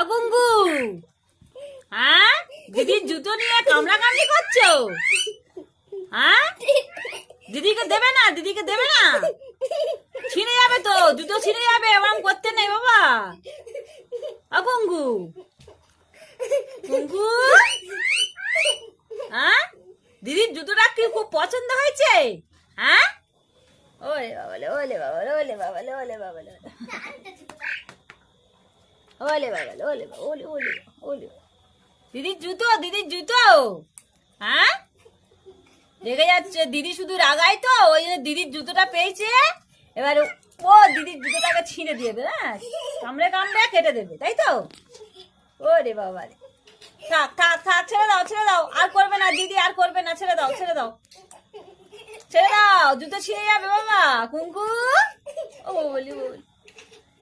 অগুঙ্গু হ্যাঁ দিদির জুতো নিয়ে কামড়া কামড়ি করছ? হ্যাঁ দিদিকে দেবে না, দিদিকে দেবে না? ছিঁড়ে যাবে তো, জুতো ছিঁড়ে যাবে, ওরম করতে নেই বাবা। অগুঙ্গু গুঙ্গু। হ্যাঁ দিদির জুতোটা কি খুব পছন্দ হয়েছে? হ্যাঁ ওলে বাবালে ওলে বাবালে ওলে বাবালে ওলে বাবালে ওলে ওলে বাবা, ওলে ওলে ওলে বাবা। দিদির জুতো দিদির জুতো। হ্যাঁ? দেখে যাচ্ছে। দিদি শুধু রাগায় তো, ওই জন্য দিদির জুতোটা পেয়েছে। এবার ও দিদির জুতোটাকে ছিঁড়ে দিয়ে দেবে হ্যাঁ? কামড়ে কামড়ে কেটে দেবে, তাই তো? ও রে বাবা রে। থাক থাক থাক, ছেড়ে দাও ছেড়ে দাও। আর করবে না, দিদি, আর করবে না, ছেড়ে দাও ছেড়ে দাও। ছেড়ে দাও, জুতো ছিঁড়ে যাবে বাবা কুঙ্কু ও বলি